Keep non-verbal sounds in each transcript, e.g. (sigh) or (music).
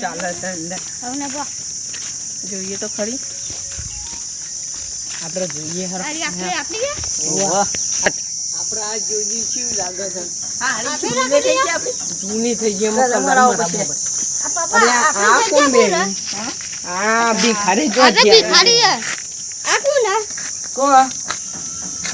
ચાલે છે અંદર. જોઈએ તો ખરી. આપણે જોઈએ આપણી આ જોજી શું લાગે છે. જૂની થઈ. ગઈ. આ કોણ આ ભિખારી જો ભિખારી આ કોણ?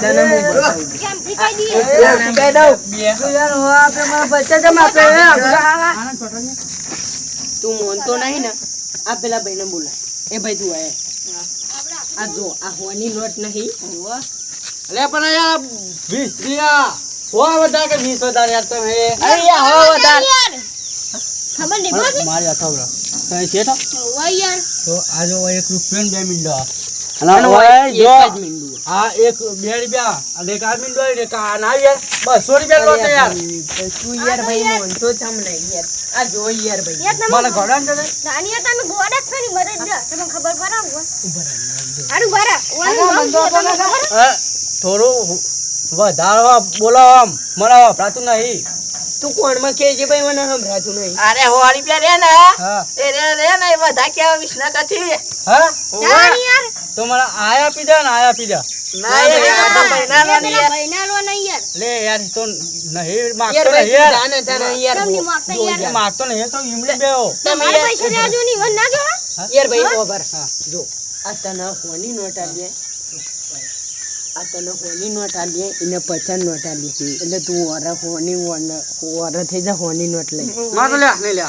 મારી હે. આ એ કોણ હે? આ ભાઈ લે આ ભાઈ લે. આ ભાઈ સો રૂપિયા પકડ આ તો યાર રૂપિયા રૂપિયો રૂપિયા તને હું બતાવું. કેમ ભિખારી દી? બે તું મોનતો નહીં ને આ પેલા ભાઈને બોલા એ ભાઈ તું આય આ જો આ હોની નોટ નહીં અલે પણ યાર 20 લિયા હો વધારે કે 20 વધારે યાર તમે અરે યાર હો વધારે ખબર નહીં પડતી? મારી આ થવરા છે તો ઓય યાર. તો આ જો એક રૂપિયો ને બે મિનિટ અને ઓય જો. આ એક બે રૂપિયા અને એક આ મીંડો એક આ ના યાર બસો રૂપિયા લો તો યાર તું યાર ભાઈ મોનતો થમ નહીં યાર. આ જો યાર ભાઈ. મને ઘોડા ને નાની હતા તમે ગોડા જ મરે જ. તમને ખબર પડે ને? બરા થોડું વધારવા આમ. નહીં. તું કોણમાં કે છે ભાઈ? મને સંભળાતું નહીં. અરે હો રૂપિયા રે ને. એ રે રે ને બધા કેવા વિષ્ણા કથી હા? યાર. તો મારા આયા પીધા ને આયા પીધા માગતો નહીં તો ઈમડી બેહો જો નહીં, વન ના કહેવાય? યાર ભાઈ ઓવર જો આ તને હોની નોટ આલીએ આ તને હોની નોટ આલીએ એને પચાસ નોટ આલી એટલે તું ઓર હોની ઓર થઈ જા હોની નોટ લઈ. લે લે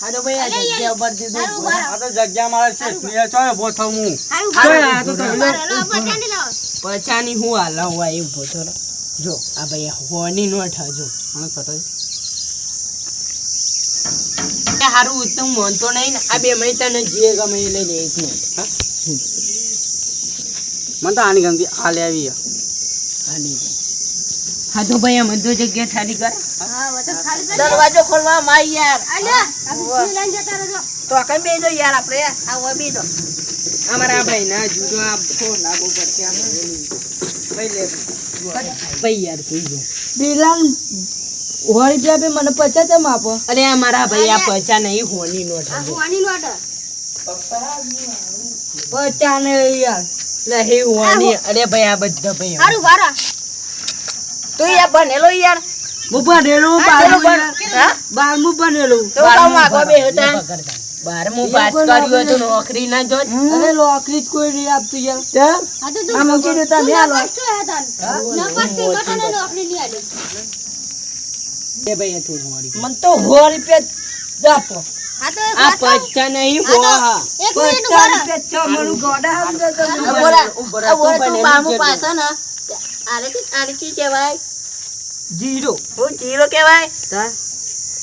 લે હા તો ભાઈ આ જગ્યા ઉપર દીધું આ તો જગ્યા મારે છે ને ચોય ઊભો હું. આ તો તમે. પચાની હું હાલા હું. આ જો આ ભાઈ હોની નોટ હા જો. હા પતો એ હારું તો માનતો નહીં ને. આ બે મહિના તને જે ગમે એ લઈ લે એક નોટ હા મને તો આની ગમતી આ લેવી આની. હા તો ભાઈ આમ તો જગ્યા ખાલી કર. દરવાજો ખોલવા માં યાર. તો આ કઈ બેજો યાર આપણે? આ હોય બેજો અમારા ભાઈ ના જુદો આ ફોન લાગુ પડશે આમ. ભાઈ ભાઈ યાર કોઈ જો બિલાન હોળી બે મને પચાસ તેમ આપો. અરે અમારા ભાઈ આ પચા નહીં હોની નોટ આ હોવાની નોટ હે. પચાસ ને યાર. નહીં હોની અરે ભાઈ આ બધા ભાઈ હારું બરા. તો યાર બનેલો યાર? હું ભણેલું બારમું? બારમું ભણેલું. તો કામ આગો બે હતા બારમું પાસ કર્યું હતું નોકરી ના જો અરે લોકરી જ કોઈ નહીં આપતું યાર. હા? તો તું- આ મૂકી દે તમે તું હાલો. નપાસ તો હે તાન. નપાસથી કટોને નોકરી લઈ આલી. એ ભાઈ તું હોરી મને તો હો રૂપિયા જ આપો. હા તો એક આ વાત નહીં હા હો તો હા એક મિનિટ પચાસ બરા. રૂપિયા છ મળું ગોડા સમજો તો તું તું. બોલા, બોલા તું બારમું પાસ ને? આને કી- કી કહેવાય જીરો. હું જીરો કહેવાય?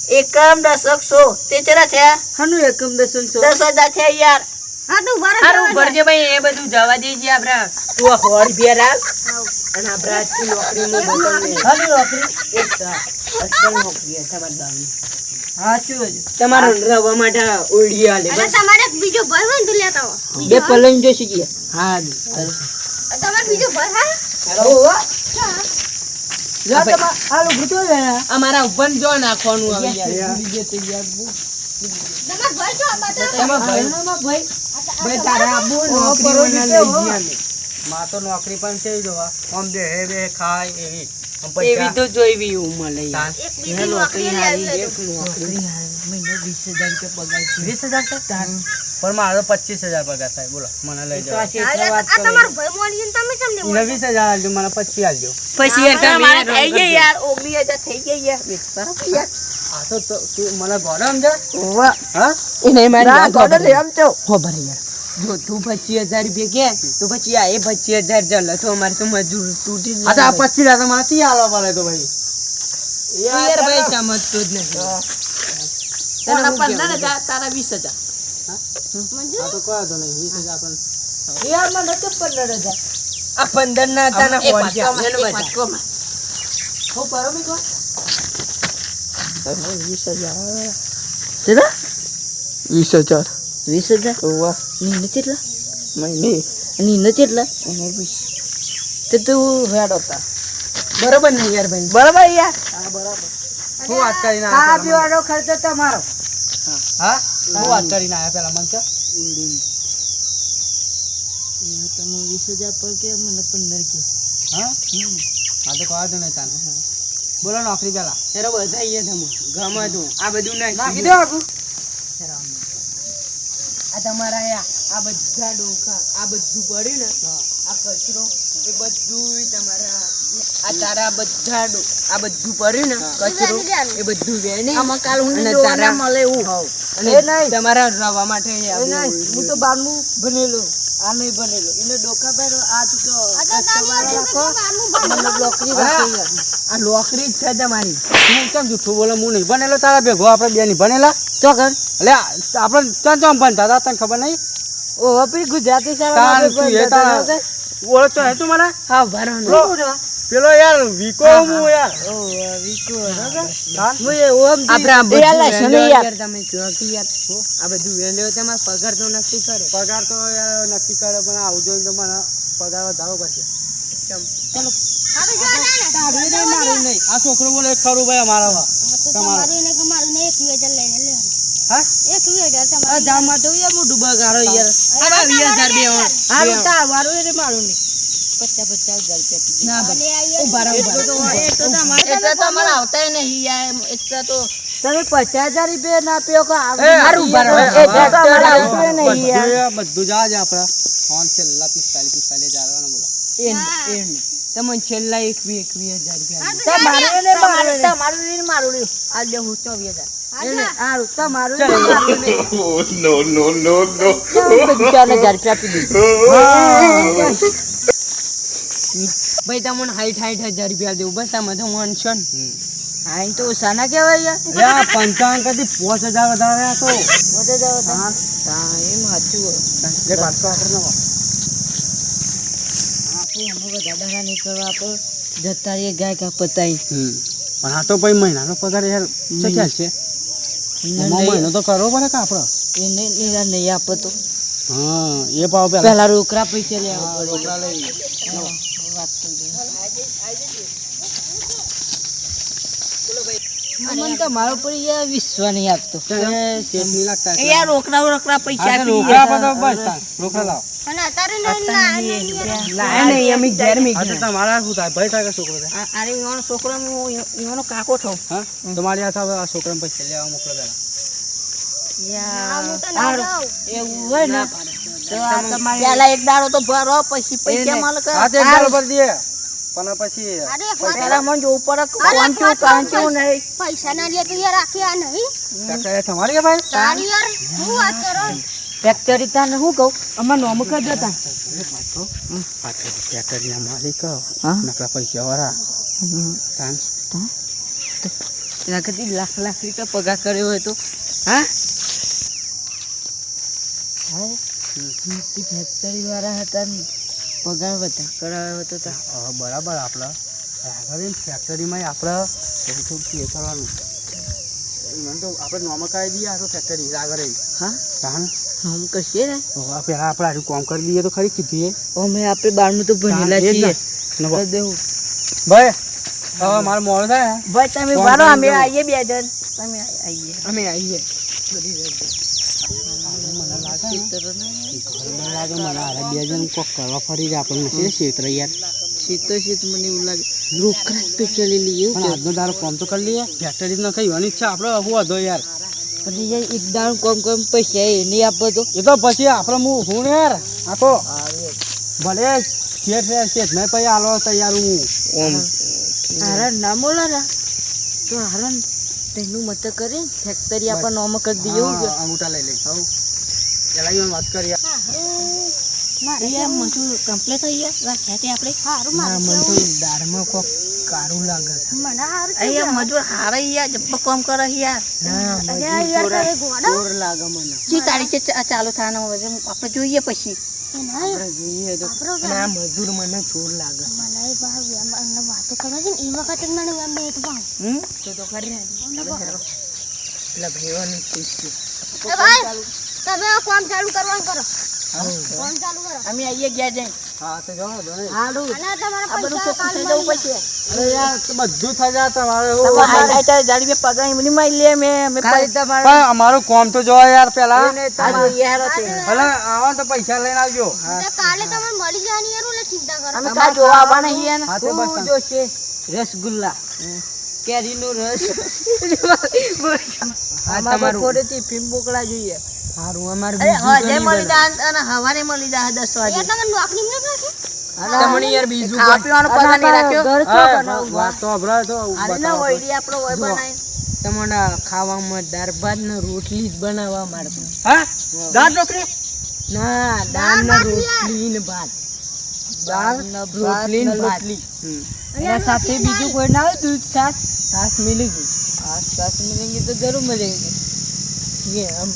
એકમ દશક સો. તે ચરા થયા? હનુ એકમ દશક સો. દસ હજાર થયા યાર. હા તું બરા હારું ભરજે ભાઈ એ બધું જવા દેજે આપડા તું આ હોળ બે રાખ અને આપડા આજથી નોકરીનું ને હાલી નોકરી. એક સા- અસલ નોકરી છે તમારા. સાચું તમારો રવા માટે ઓઢી આલે બસ. તમારે બીજો ભાઈ હોય તો લેતા આવો. બે પલંગ જો શીખીએ હા તમારે બીજો ભાઈ હા? ઓહો. હા. જા તમા હાલો ભૂતો ને અમારા ઉપર જો નાખવાનું આવે યાર ભાઈ જો બતાવો. એમાં ભાઈ ભાઈ. ભાઈ ભાઈ તારા આબુ ઓ, નોકરી પરો મને દીધો, લઈ ગયા. માં તો નોકરી પણ છે જોવા. આમ દે હે બે ખાય એવી. એવી તો જોઈવી હું મળે યાર એક બીજી નોકરી લઈ આવી પણ મારો પચીસ હજાર પગાર થાય. બોલો મને લઈ જાઓ. આ તમારો ભાઈ મોલી તમે કેમ નહીં એને વીસ હજાર આલજો મને પચીસ આલજો. પછી થઈ ગઈ યાર ઓગણીસ હજાર થઈ ગઈ યાર. બરાબર યાર. આ તો મને ગોડમ જા હા? એને મારી ગોડો લે આમ તો ખબર યાર. જો તું પચીસ હજાર રૂપિયા કે તો પછી આ એ પચીસ હજાર ચાલે તો અમારે તો મજૂર તૂટી જ આ પચીસ હજાર તમારે આલવા પડે તો ભાઈ. યાર ભાઈ સમજતો જ નથી. તારા પંદર હજાર તારા વીસ હજાર. મંજૂર? આ તો કોઈ વાંધો નહીં વીસ હજાર આપણને યાર મને તો પંદર હજાર. આ પંદર ના હતા ને ફોન છે. હું પરો મી કહો વીસ હજાર. વીસ હજાર. વીસ હજાર? વાહ નીને કેટલા? મહિને નીને વીસ. તે તું હેડો હતા બરાબર ને યાર ભાઈ? બરાબર યાર. હું વાત કરીને ખાવા આવ્યા પેલા પીવાનો ખર્ચો તમારો? હા. હું? વાત કરીને આવ્યા પેલા મને કે તમે વીસ હજાર પર કે મને પંદર કે? હા? હા તો કહો દો નહીં તાને. બોલો નોકરી પેલા. એરો બધા અહીંયા તમે ગમે તું આ બધું નાખી દો. આગું આ તમારા આ આ બધા ડોકા આ બધું પડ્યું ને આ કચરો એ બધું તમારા આ તારા બધા આ બધું પડ્યું ને કચરો એ બધું વેણી. આમાં કાલ હું તારા- મળે એવું. અને તમારા રવા માટે હું તો બારનું ભણેલો. આ નહીં ભણેલો. એને ડોકા પહેરો. આ તું તો રાખો. નોકરી રાખો આ લોકરી જ છે તમારી. હું કેમ જૂઠું બોલો? હું નહીં ભણેલો તારા ભેગો. આપણે બે નહીં ભણેલા. તો કર? એટલે આપણે ત્યાં ચોમ ભણતા હતા તને ખબર નહીં? ઓ આપણી ગુજરાતી હતા. ઓળખતો હે તું મને? હા ભરો પેલો પેલો યાર વિકો હું યાર. ઓ, વિકો હું એ ઓમ આપણે એ શનિ યાર. યાર તમે કહો કે યાર. આ બધું વેલ્યો તમાર પગાર તો નક્કી કરે. પગાર તો યાર નક્કી કરે પણ આવું જોઈને તો મને પગાર વધારો પડશે. તારું નહીં મારું નહીં. આ છોકરો બોલે ખરું ભાઈ અમારા તમારો તમારું ને કે મારું ને એક હજાર લઈને લે હા એક હજાર આ જામાં તો યાર મોઢું બગાડો યાર. આ બા વીસ હજાર. બે વાર. હારું તારું એને મારું નહીં પચાસ પચાસ હજાર રૂપિયા ના ભાઈ લે આવીએ ઊભા રહો, ઊભા તો અમારે- એટલા તો અમારે આવતાય નહીં યાર. એટલા તો તમે પચાસ હજાર રૂપિયા ના કે આ- બધું- જ ફોન છેલ્લા પિસ્તાલીસ પિસ્તાલીસ હજાર બોલો. એન- એન. તમને છેલ્લા એકવી એકવી હજાર રૂપિયા આલ્યા. મારું મારું આ લે હું ચોવીસ હજાર. (laughs) ભાઈ તમને હાઈઠ હાઈઠ હજાર રૂપિયા દેવું બસ આમાં તો મન છો ને તો સાના કેવાય યાર. પંચાવન કદી પાંચ હજાર વધારે તો વધે હજાર વધારે. એમ સાચું તો આપણે દાડા નહીં કરવા આપણે જતા રહીએ ગાય કા પતાઈ હમ. પણ આ તો પછી મહિનાનો પગાર યાર શું ખ્યાલ છે? મહિનો તો કરવો પડે કે આપણો એને નિરા નહીં આપો તો. હા એ ભાવ પેલા પેલા રોકડા પૈસા લેવા રોકડા લઈ વાત કરી મને તો મારો પર વિશ્વાસ નહીં આપતો. શેઠ નહીં લાગતા એટલે. યાર રોકડા રોકડા પૈસા રોકડા તો બસ રોકડા લાવો. અને અત્યારે નહીં ના નહીં લાય નહીં અમે ઘેર મી આ તમારા શું થાય? ભાઈ થાય છોકરો અરે એવાનો છોકરો હું એવાનો કાકો થઉં. હા? તમારી હાથ હવે આ છોકરાને પૈસા લેવા મોકલો પેલા હું તો ના જાઉં એવું હોય ને તો તમારે પેલા એક દાડો તો ભરો પછી પૈસા મળે હા એક દાડો ભરી દઈએ પણ પછી પેલા મને જોવું પડે કોણ છું નહીં. પૈસા ના લે તો યાર રાખ્યા નહીં. કાકા એ તમારી કે ભાઈ? તારી યાર હું વાત કરો? ફેક્ટરી તાને શું કહું? અમાર નોમ કર જતા ફેક્ટરીના માલિક હા? નકરા પૈસા વાળા તાન. એના કરતી લાખ લાખ રૂપિયા પગાર કર્યો હોય તો. હા? ફેક્ટરી વાળા હતા ને. પગાર વધારે કરાવ્યો હતો તો બરાબર આપણે. આગળ ફેક્ટરીમાં આપણે થોડું થોડું કરવાનું. મને તો આપણે નોમાં કાઢી દઈએ આ તો ફેક્ટરી આગળ હા? તાન હમ કહીએ ને પેલા આપણે આટલું કામ કરી દઈએ તો ખરી કીધું અમે આપણે બારમું તો ભણેલા એ. છીએ. ભાઈ હવે મારો મોડું થાય ભાઈ તમે બારો અમે આવીએ બે જણ. તમે આવીએ. અમે આવીએ. મને લાગે ને ખેતરો ને મને લાગે મને હારે બે જણ કોક કરવા ફરી જ આપણને છે શીત યાર. શીતો શીત મને એવું લાગે. રોકડા ચાલી લઈએ પણ આજનો દારો કોમ તો કરી લઈએ. ફેક્ટરી ન વાની ઈચ્છા આપણે હું વધો યાર. પછી યાર એક દાણ કોમ કોમ પૈસા એ નહીં આપો તો. એ તો પછી આપણે હું હું ને યાર. આખો. ભલે શેઠ છે શેઠ મેં પછી આલો તૈયાર હું. ઓમ. હારા ના બોલો ને તો હારા તેનું મત કરી ફેક્ટરી આપણે નોમ કરી દઈએ અંગૂઠા લઈ લઈ હવ પેલા વાત કરી યાર મજૂર કમ્પ્લીટ થઈ ગયા? રાખ્યા તે આપણે હારું મારું મને તો દાળમાં કોક કારું લાગે છે. મને હારું અહીંયા મજૂર હારે યાર જબ્બર કામ કરે યાર. ના યાર ચોરા- તારે ગોળો. ચોર લાગે મને. તારીખે ચાલુ થવાનો હવે આપણે જોઈએ પછી. આપણે જોઈએ તો મજૂર મને ચોર લાગે મને એમને વાતો કરવા છે ને એ વખતે મને એમ બે તો ભાવ. હમ? તો તો કરી એટલે ભાઈઓની તમે આ કામ ચાલુ કરવાનું કરો. અમે આવીએ ગયા જઈ હા તો જો ને. અને તમારા પૈસા કાલ જવું પડશે. અરે યાર બધું થઈ જાય તમારે. એવું. તમે હાઈ હાઈ તારે જાડી મેં પગાર એમની મારી લે મેં મેં ખાલી પૈસા તમારે પણ અમારું કોમ તો જોવા યાર પેલા. આ ભલે આવો તો પૈસા લઈને આવજો. કાલે તમને મળી જવાની યાર એટલે ચિંતા કરો. અમે કાલ જોવા આવવાના છીએ ને. હા તે બસ શું જોશે? રસગુલ્લા. કેરીનો રસ. (laughs) હા તમારું. ફોરેથી ફીમ બોકડા જોઈએ. સારું અમારું અરે હજે મળી દા અને હવારે મળી દા 10 વાગે. યાર તમને ખાવામાં દાળ ભાત ને રોટલી જ બનાવવા માંડતો હા? દાળ ના રોટલી ને ભાત. દાળ ને ને રોટલી. સાથે બીજું કોઈ ના હોય દૂધ છાસ છાસ મિલી ગયું છાસ છાસ તો જરૂર મિલેંગી ये हम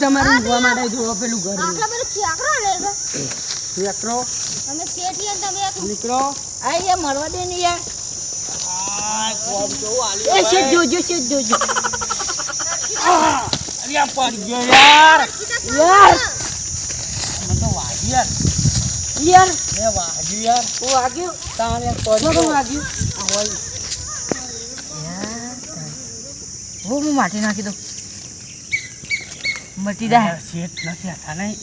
તમારું જોવા માટે જોવો પેલું આ એ મળવા દે ને યાર. આ કોમ યાર. યાર યાર. યાર. એ વાગ્યું યાર. હું વાગ્યું? તાણે પડી શું ગયો. વાગ્યું. હું હું માટી નાખી દઉં. મટી જાય. શેઠ નથી હતા નહીં.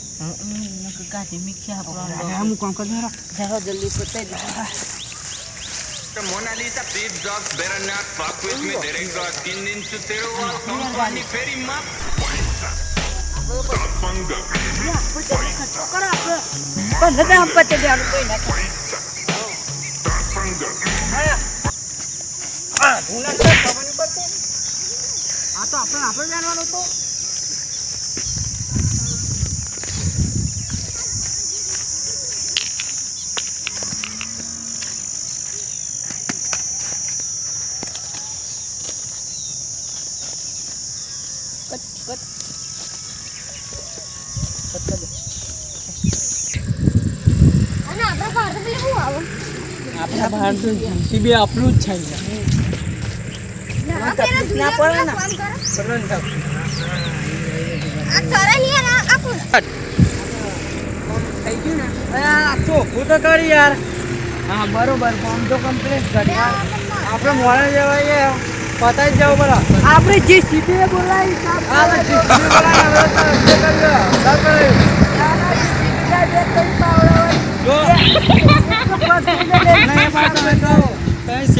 કાઢી મિક્સી અરે આપણો હું કોણ કરી દઉં જાઓ જલ્દી પતાઈ દે. Mona Lisa, please dogs better not fuck with me. Directo aquí en su tero, company આપણે જાણવાનું તો અને આપણે બહાર તો પેલું શું આવું આપણા બહાર તો જીસીબી આપણું જ છે આપણે મોડા જવાય પતાઈ જાવ બરા આપણે જે સીપી બોલાવી આપણે જે.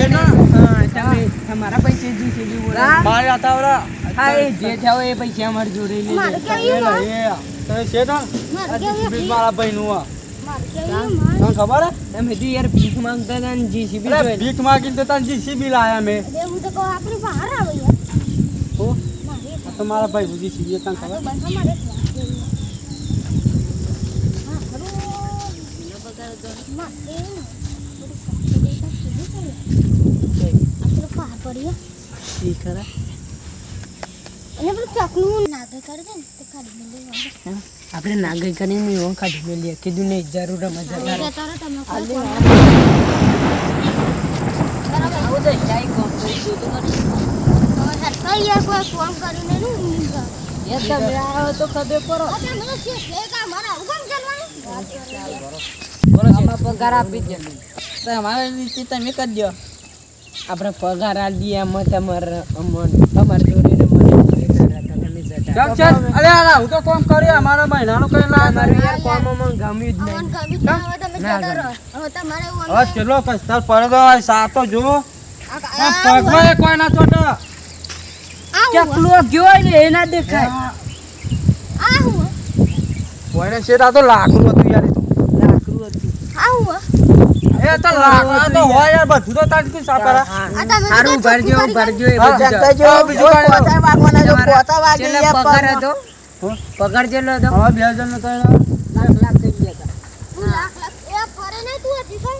ના. હા તમારા પૈસે જે સીપી બોલા મારે આતા હા એ જે થાવ એ પૈસા અમારે જોડે મારે? લે. તમે શેઠ ને? મારે આ. તને ખબર હે? તમે તો યાર ભીખ માંગતા હતા ને જીસીબી અરે ભીખ માંગી તો તને જીસીબી લાયા મેં. અરે હું તો કહું આપણી બહાર આવે યાર. તો મારા ભાઈ જીસીબી તને આ ખબર અને પેલું ચકલું નાગે કરે છે ને તો કાઢી વાંધો. આપણે નાગઈ કરીને એવો કાઢી મેલીએ. કીધું નહીં જરૂર મજા. આવું આ આપણે પગાર આલી દઈએ તમારે અમર તમારે જોડે ને મને જોડે ના રહેતા કેમ અરે હું તો કોમ કર્યો મારા મહિનાનું કઈ ના યાર કોમમાં ગમ્યું જ નહીં. હવે કેટલો પડે તો સાતો જો પગમાં એ કોઈ ના ચોટે આવું ગયો હોય ને એ ના દેખાય કોઈને આ તો લાકડું હતું યાર એ તો લાકડું હતું આવું એ તો લાકડા તો હોય યાર બધું તો તાર શું સાપરા આ તમે સારું બધા ભરજો ભરજો એ બધું જનતા જો પોતા વાગવાના જો પોતા વાગી છેલ્લે ગયા હતો? પગાર કેટલો હતો? હવે બે જણ તો લાખ લાખ થઈ ગયા હતા. લાખ લાખ. એ ફરે ને તું હતી કઈ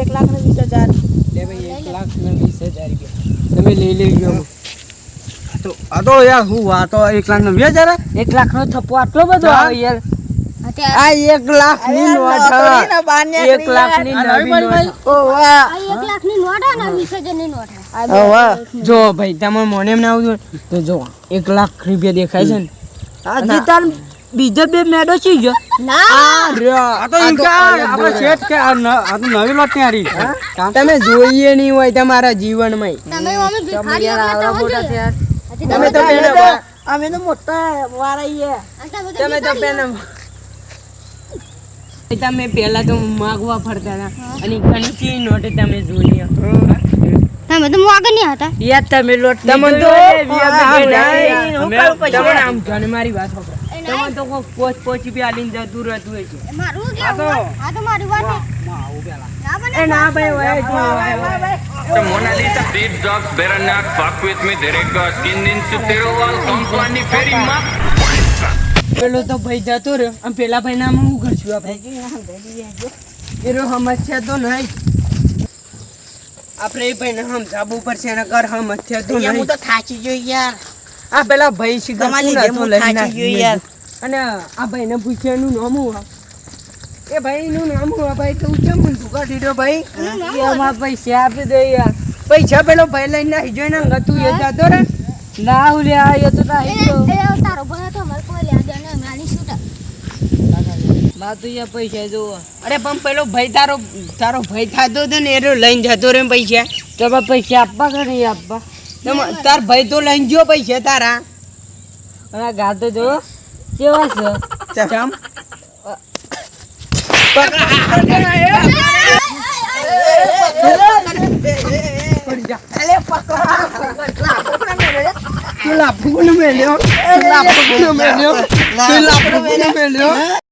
એક લાખ ને વીસ હજાર. લે ભાઈ એક લાખ ને વીસ હજાર તમે લઈ લેજો. આ તો યાર હું વાતો એક લાખ નો વીસ હજાર એક લાખ નો થપ્પો આટલો બધો આવે યાર. આ એક લાખની નોટ હ. એક લાખની નોટ. ઓ વાહ. આ એક લાખની નોટ હે ને વીસ હજારની નોટ હે ઓ વાહ. જો ભાઈ તમે મને એમ ના આવતું તો જો એક લાખ રૂપિયા દેખાય છે ને. આ જીતાન બીજો બે મેડો છે જો. ના. આ તો આ આપણે શેઠ કે આ તો નવી લોટની તમે જોઈએ નહીં હોય તમારા જીવનમાં. તમે અમે ભિખારી હતા હોય જોઈએ. તમે તો બેન અમે તો મોટા વારાઈએ તમે તો બેન તમે પેલા તો માગવા ફરતા હતા અને ઘણી નોટે તમે જોઈ તમે તો માગ નહીં હતા. યાદ તમે લોટ તમે તો? તમે આમ જાણે મારી વાત સાંભળો. તમે તો કોઈ પોચ પોચ રૂપિયા આલીને જતું રહેતું હોય છે. મારું કેવું? આ તો મારી વાત છે ના ના ભાઈ. The Mona Lisa beat dogs better not fuck with me director skin into તેરવાલ કંકવાની ફેરીમાં પેલો તો ભાઈ જતો રહ્યો. આમ પેલા ભાઈ નામ હું કરશું આપણે. એનો સમસ્યા તો નહીં આપણે એ ભાઈને સમજાવવું પડશે એના ઘર સમસ્યા તો નહીં હું તો થાચી ગયો યાર. આ પેલા ભાઈ જેમ લઈને યાર. અને આ ભાઈને પૂછ્યું એનું નામ હું આ? ભાઈ નું નામ હું ભાઈ તું કેમ ઊંધું કાઢી રહ્યો ભાઈ. એમાં પૈસા આપી દે યાર. પૈસા પેલો ભાઈ લઈને નાહી જોઈને તું એ જાતો રે. ના હું લે આ તો ના એ એ તારો ભાઈ કોઈ છૂટા તો? યાર પૈસા અરે પણ પેલો ભાઈ તારો તારો ભાઈ થતો હતો ને એનો લઈને જતો રે પૈસા. તમે પૈસા આપવા કે નહીં આપવા? તાર ભાઈ તો લઈને ગયો પૈસા તારા. અને ગાતો જો કેવા છે? ચમ. લાપડું મેળ્યો લાપડું મેળ્યો લાપડું મેળ્યો